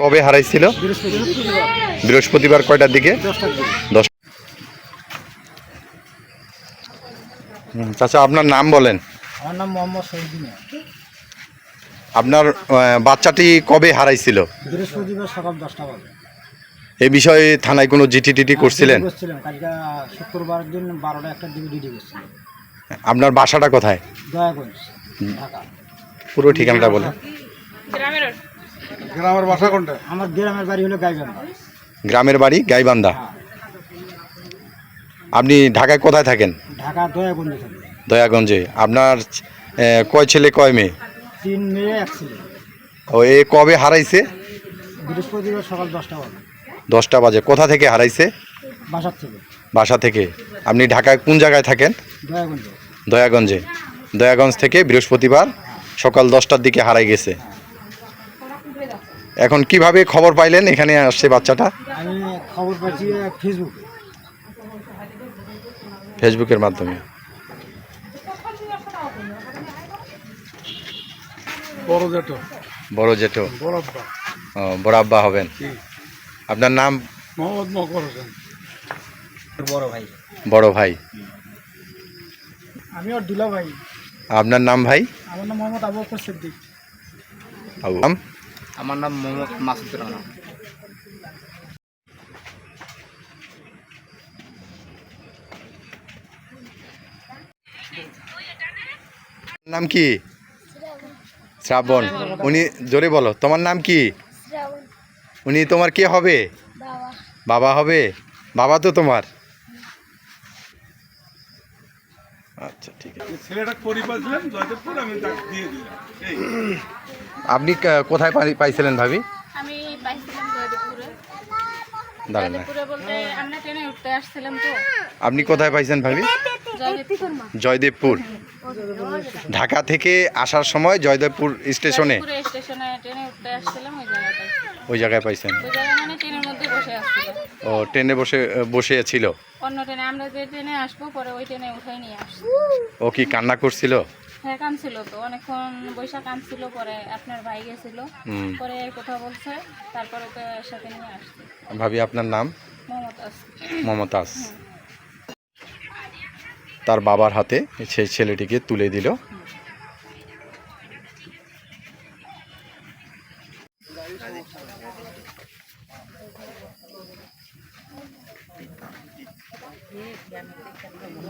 কবে হারাইছিল? বৃহস্পতিবার কয়টার দিকে? দশ চাচা আপনার নাম বলেন। আমার নাম মোহাম্মদ শহীদিন আপনার বাচ্চাটি কবে হারাইছিল? বৃহস্পতিবার সকাল দশটা বাজে। এই বিষয়ে থানায় কোনো জিটি টিটি করছিলেন? করছিলাম। কালকে শুক্রবার দিন বারোটা একটা দিকে ডিউটি করছিলাম। আপনার বাসাটা কোথায়? পুরো ঠিকানাটা বলেন। গ্রামের বাসা কোনটা? আমার গ্রামের বাড়ি হলো গাইবান্ধা। গ্রামের বাড়ি গাইবান্ধা। হ্যাঁ। আপনি ঢাকায় কোথায় থাকেন? ঢাকা দয়াগঞ্জে থাকি। দয়াগঞ্জে। আপনার কয় ছেলে কয় মেয়ে? তিন মেয়ে এক ছেলে। ও এ কবে হারাইছে? বৃহস্পতিবার সকাল দশটা বাজে। দশটা বাজে। কোথা থেকে হারাইছে? থেকে। বাসা থেকে। আপনি ঢাকায় কোন জায়গায় থাকেন? দয়াগঞ্জে। দয়াগঞ্জে। থেকে বৃহস্পতিবার সকাল দশটার দিকে হারাই গেছে। এখন কীভাবে খবর পাইলেন এখানে আসছে বাচ্চাটা? আমি খবর পাচ্ছি ফেসবুকে। ফেসবুকের মাধ্যমে। বড় জেঠ। বড় জেঠো। বড় আব্বা। হবেন। আপনার নাম? মোহাম্মদ মকর হোসেন। বড় ভাই। বড় ভাই। আমি ওর দুলা ভাই। আপনার নাম ভাই? আমার নাম মোহাম্মদ আবু বকর সিদ্দিক। আবু। আমার নাম মোহাম্মদ মাসুদ রানা নাম কি? শ্রাবণ। উনি জোরে বলো তোমার নাম কি? উনি তোমার কে হবে? বাবা। বাবা হবে? বাবা তো তোমার। আচ্ছা ঠিক আছে। ছেলেটা করি পাচ্ছিলাম জয়দেবপুর আমি তাকে দিয়ে দিলাম। আপনি কোথায় পাইছিলেন ভাবি? আমি পাইছিলাম জয়দেবপুরে। দাঁড়ান জয়দেবপুরে বলতে আমরা ট্রেনে উঠতে আসছিলাম তো। আপনি কোথায় পাইছেন ভাবি? জয়দেবপুর। জয়দেবপুর। ঢাকা থেকে আসার সময় জয়দেবপুর স্টেশনে? জয়দেবপুরে স্টেশনে ট্রেনে উঠতে আসছিলাম ওই জায়গায় পাইছি ওই জায়গায় পাইছেন। ও ট্রেনে বসে বসে ছিল অন্য ট্রেনে আমরা যে ট্রেনে আসব পরে ওই ট্রেনে উঠাই নিয়ে আসছি। ও কি কান্না করছিল? হ্যাঁ কানছিল তো। অনেকক্ষণ বৈশাখ কানছিল পরে আপনার ভাই গেছিল। পরে কথা বলছে তারপরে তো সাথে নিয়ে আসছি। ভাবি আপনার নাম? মমতাজ। মমতাজ। তার বাবার হাতে সেই ছেলেটিকে তুলে দিল। dan nanti kita ketemu